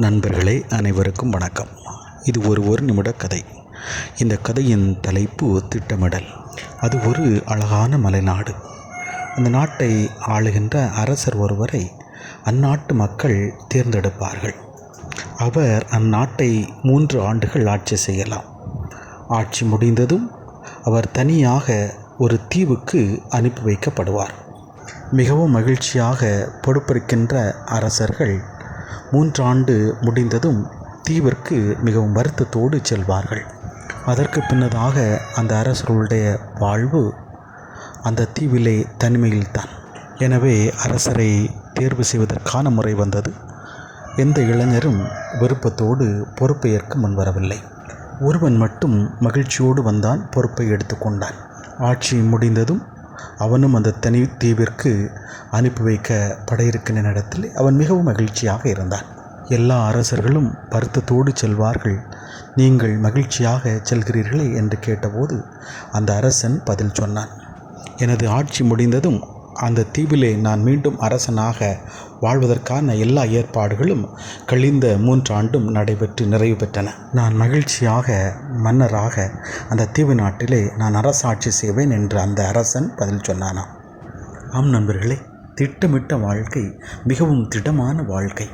நண்பர்களே அனைவருக்கும் வணக்கம். இது ஒரு ஒரு நிமிட கதை. இந்த கதையின் தலைப்பு திட்டமிடல். அது ஒரு அழகான மலைநாடு. அந்த நாட்டை ஆளுகின்ற அரசர் ஒருவரை அந்நாட்டு மக்கள் தேர்ந்தெடுப்பார்கள். அவர் அந்நாட்டை மூன்று ஆண்டுகள் ஆட்சி செய்யலாம். ஆட்சி முடிந்ததும் அவர் தனியாக ஒரு தீவுக்கு அனுப்பி வைக்கப்படுவார். மிகவும் மகிழ்ச்சியாக பொறுப்பிருக்கின்ற அரசர்கள் மூன்றாண்டு முடிந்ததும் தீவிற்கு மிகவும் வருத்தத்தோடு செல்வார்கள். அதற்கு பின்னதாக அந்த அரசர்களுடைய வாழ்வு அந்த தீவிலே தனிமையில்தான். எனவே அரசரை தேர்வு செய்வதற்கான முறை வந்தது. எந்த இளைஞரும் விருப்பத்தோடு பொறுப்பை ஏற்க முன்வரவில்லை. ஒருவன் மட்டும் மகிழ்ச்சியோடு வந்தான் பொறுப்பை எடுத்துக்கொண்டான். ஆட்சி முடிந்ததும் அவனும் அந்த தனி தீவிற்கு அனுப்பி வைக்கப்பட இருக்கின்ற இடத்தில் அவன் மிகவும் மகிழ்ச்சியாக இருந்தான். எல்லா அரசர்களும் வருத்தத்தோடு செல்வார்கள். நீங்கள் மகிழ்ச்சியாக செல்கிறீர்களே? என்று கேட்டபோது அந்த அரசன் பதில் சொன்னான். எனது ஆட்சி முடிந்ததும் அந்த தீவிலே நான் மீண்டும் அரசனாக வாழ்வதற்கான எல்லா ஏற்பாடுகளும் கழிந்த மூன்றாண்டும் நடைபெற்று நிறைவு பெற்றன. நான் மகிழ்ச்சியாக மன்னராக அந்த தீவு நாட்டிலே நான் அரசாட்சி செய்வேன் என்று அந்த அரசன் பதில் சொன்னானாம். ஆம் நண்பர்களே திட்டமிட்ட வாழ்க்கை மிகவும் திடமான வாழ்க்கை.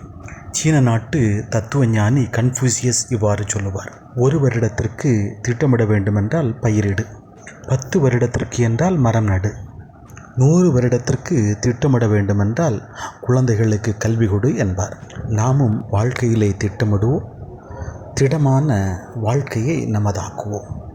சீன நாட்டு தத்துவஞானி கன்ஃபூசியஸ் இவ்வாறு சொல்லுவார் ஒரு வருடத்திற்கு திட்டமிட வேண்டுமென்றால் பயிரிடு பத்து வருடத்திற்கு என்றால் மரம் நடு நூறு வருடத்திற்கு திட்டமிட வேண்டுமென்றால் குழந்தைகளுக்கு கல்வி கொடு என்பார். நாமும் வாழ்க்கையிலே திட்டமிடுவோம். திடமான வாழ்க்கையை நமதாக்குவோம்.